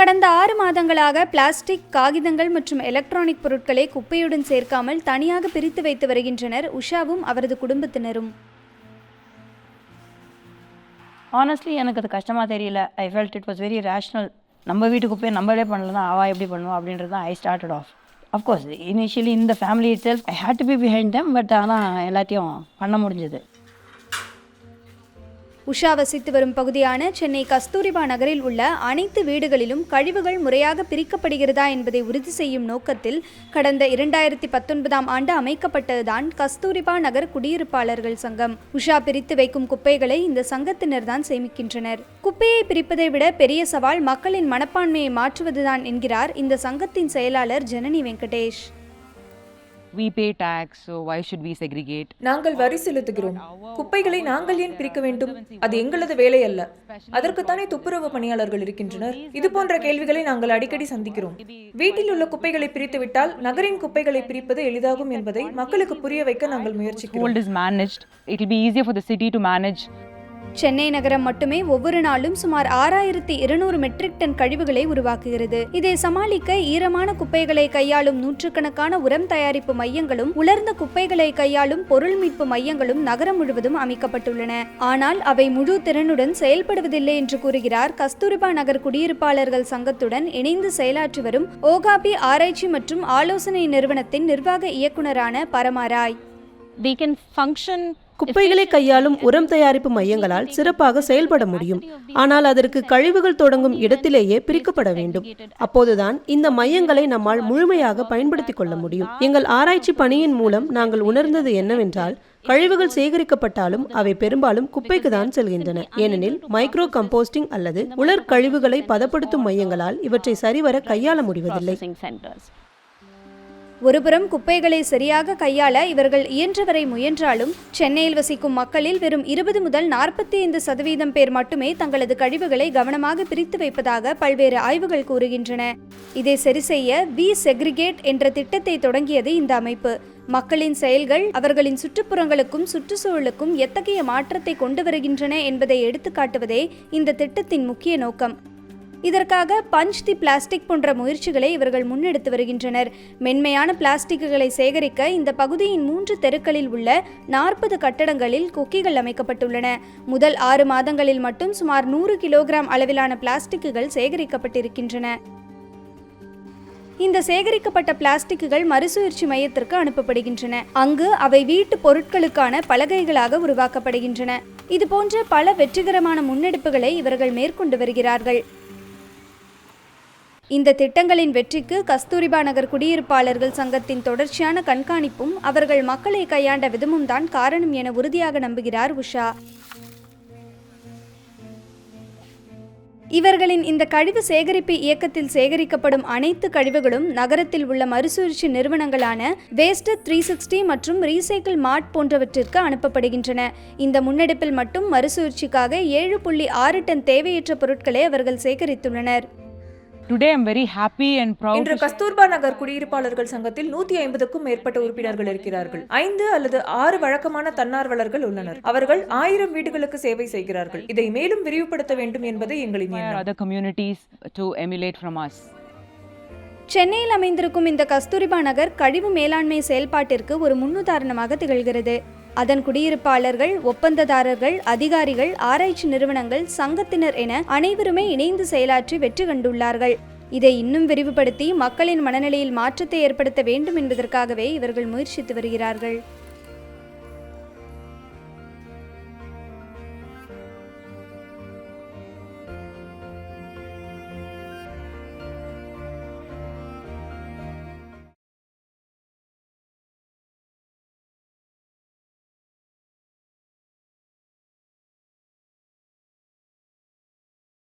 கடந்த ஆறு மாதங்களாக பிளாஸ்டிக் காகிதங்கள் மற்றும் எலக்ட்ரானிக் பொருட்களை குப்பையுடன் சேர்க்காமல் தனியாக பிரித்து வைத்து வருகின்றனர் உஷாவும் அவரது குடும்பத்தினரும். ஆனஸ்ட்லி எனக்கு அது கஷ்டமாக தெரியல. I felt it was very rational நம்ம வீட்டு குப்பையை நம்மளே பண்ணலாம் ஆவா எப்படி பண்ணுவோம் அப்படின்றது தான் I started off of course initially இந்த family itself I had to be behind them but ஆனால் எல்லாத்தையும் பண்ண முடிஞ்சது. உஷா வசித்து வரும் பகுதியான சென்னை கஸ்தூரிபா நகரில் உள்ள அனைத்து வீடுகளிலும் கழிவுகள் முறையாக பிரிக்கப்படுகிறதா என்பதை உறுதி செய்யும் நோக்கத்தில் கடந்த இரண்டாயிரத்தி பத்தொன்பதாம் ஆண்டு அமைக்கப்பட்டதுதான் கஸ்தூரிபா நகர் குடியிருப்பாளர்கள் சங்கம். உஷா பிரித்து வைக்கும் குப்பைகளை இந்த சங்கத்தினர் தான் சேமிக்கின்றனர். குப்பையை பிரிப்பதை விட பெரிய சவால் மக்களின் மனப்பான்மையை மாற்றுவதுதான் என்கிறார் இந்த சங்கத்தின் செயலாளர் Janani Venkatesh. We pay tax, so why should we segregate? நாங்கள் வரி செலுத்துகிறோம் குப்பைகளை நாங்கள் ஏன் பிரிக்க வேண்டும் அது எங்களது வேலை அல்ல அதற்குத்தானே துப்புரவு பணியாளர்கள் இருக்கின்றனர் இது போன்ற கேள்விகளை நாங்கள் அடிக்கடி சந்திக்கிறோம் வீட்டில் உள்ள குப்பைகளை பிரித்து விட்டால் நகரின் குப்பைகளை பிரிப்பது எளிதாகும் என்பதை மக்களுக்கு புரிய வைக்க நாங்கள் முயற்சிக்கிறோம் managed. It will be easier for the city to manage. Chennai நகரம் மட்டுமே ஒவ்வொரு நாளும் சுமார் ஆறாயிரத்தி இருநூறு மெட்ரிக் டன் கழிவுகளை உருவாக்குகிறது. இதை சமாளிக்க ஈரமான குப்பைகளை கையாளும் நூற்றுக்கணக்கான உரம் தயாரிப்பு மையங்களும் உலர்ந்த குப்பைகளை கையாளும் பொருள் மீட்பு மையங்களும் நகரம் முழுவதும் அமைக்கப்பட்டுள்ளன. ஆனால் அவை முழு திறனுடன் செயல்படுவதில்லை என்று கூறுகிறார் கஸ்தூரிபா நகர் குடியிருப்பாளர்கள் சங்கத்துடன் இணைந்து செயலாற்றி வரும் ஓகாபி ஆராய்ச்சி மற்றும் ஆலோசனை நிறுவனத்தின் நிர்வாக இயக்குனரான பரமாராய். They can function குப்பைகளை கையாளும் உரம் தயாரிப்பு மையங்களால் சிறப்பாக செயல்பட முடியும். ஆனால் அதற்கு கழிவுகள் தொடங்கும் இடத்திலேயே பிரிக்கப்பட வேண்டும். அப்போதுதான் இந்த மையங்களை நம்மால் முழுமையாக பயன்படுத்திக் கொள்ள முடியும். எங்கள் ஆராய்ச்சி பணியின் மூலம் நாங்கள் உணர்ந்தது என்னவென்றால் கழிவுகள் சேகரிக்கப்பட்டாலும் அவை பெரும்பாலும் குப்பைக்கு தான் செல்கின்றன. ஏனெனில் மைக்ரோ கம்போஸ்டிங் அல்லது உலர் கழிவுகளை பதப்படுத்தும் மையங்களால் இவற்றை சரிவர கையாள முடிவதில்லை. ஒருபுறம் குப்பைகளை சரியாக கையாள இவர்கள் இயன்றவரை முயன்றாலும் சென்னையில் வசிக்கும் மக்களில் வெறும் இருபது முதல் நாற்பத்தி ஐந்து சதவீதம் பேர் மட்டுமே தங்களது கழிவுகளை கவனமாக பிரித்து வைப்பதாக பல்வேறு ஆய்வுகள் கூறுகின்றன. இதை சரிசெய்ய வி செக்ரிகேட் என்ற திட்டத்தை தொடங்கியது இந்த அமைப்பு. மக்களின் செயல்கள் அவர்களின் சுற்றுப்புறங்களுக்கும் சுற்றுச்சூழலுக்கும் எத்தகைய மாற்றத்தை கொண்டு வருகின்றன என்பதை எடுத்துக்காட்டுவதே இந்த திட்டத்தின் முக்கிய நோக்கம். இதற்காக பஞ்ச் தி பிளாஸ்டிக் போன்ற முயற்சிகளை இவர்கள் முன்னெடுத்து வருகின்றனர். மென்மையான பிளாஸ்டிக்குகளை சேகரிக்க இந்த பகுதியின் மூன்று தெருக்களில் உள்ள நாற்பது கட்டடங்களில் கொக்கிகள் அமைக்கப்பட்டுள்ளன. முதல் ஆறு மாதங்களில் மட்டும் சுமார் நூறு கிலோகிராம் அளவிலான பிளாஸ்டிக்குகள் சேகரிக்கப்பட்டிருக்கின்றன. இந்த சேகரிக்கப்பட்ட பிளாஸ்டிக்குகள் மறுசுழற்சி மையத்திற்கு அனுப்பப்படுகின்றன. அங்கு அவை வீட்டு பொருட்களுக்கான பலகைகளாக உருவாக்கப்படுகின்றன. இதுபோன்ற பல வெற்றிகரமான முன்னெடுப்புகளை இவர்கள் மேற்கொண்டு வருகிறார்கள். இந்த திட்டங்களின் வெற்றிக்கு கஸ்தூரிபா நகர் குடியிருப்பாளர்கள் சங்கத்தின் தொடர்ச்சியான கண்காணிப்பும் அவர்கள் மக்களை கையாண்ட விதமும் தான் காரணம் என உறுதியாக நம்புகிறார் உஷா. இவர்களின் இந்த கழிவு சேகரிப்பு இயக்கத்தில் சேகரிக்கப்படும் அனைத்து கழிவுகளும் நகரத்தில் உள்ள மறுசுழற்சி நிறுவனங்களான வேஸ்ட் த்ரீ சிக்ஸ்டி மற்றும் ரீசைக்கிள் மார்ட் போன்றவற்றிற்கு அனுப்பப்படுகின்றன. இந்த முன்னெடுப்பில் மட்டும் மறுசுழற்சிக்காக ஏழு புள்ளி ஆறு டன் தேவையற்ற பொருட்களை அவர்கள் சேகரித்துள்ளனர். Today, I'm very happy and proud. இன்று கஸ்தூர்பா நகர் குடியிருப்பாளர்கள் சங்கத்தில் நூத்தி ஐம்பதுக்கும் மேற்பட்ட உறுப்பினர்கள் இருக்கிறார்கள். ஐந்து அல்லது ஆறு வழக்கமான தன்னார்வலர்கள் உள்ளனர். அவர்கள் ஆயிரம் வீடுகளுக்கு சேவை செய்கிறார்கள். இதை மேலும் விரிவுபடுத்த வேண்டும் என்பது எங்களின் other communities to emulate from us. சென்னையில் அமைந்திருக்கும் இந்த கஸ்தூரிபா நகர் கழிவு மேலாண்மை செயல்பாட்டிற்கு ஒரு முன்னுதாரணமாக திகழ்கிறது. அதன் குடியிருப்பாளர்கள் ஒப்பந்ததாரர்கள் அதிகாரிகள் ஆராய்ச்சி நிறுவனங்கள் சங்கத்தினர் என அனைவருமே இணைந்து செயலாற்றி வெற்றி கண்டுள்ளார்கள். இதை இன்னும் விரிவுபடுத்தி மக்களின் மனநிலையில் மாற்றத்தை ஏற்படுத்த வேண்டும் என்பதற்காகவே இவர்கள் முயற்சித்து வருகிறார்கள்.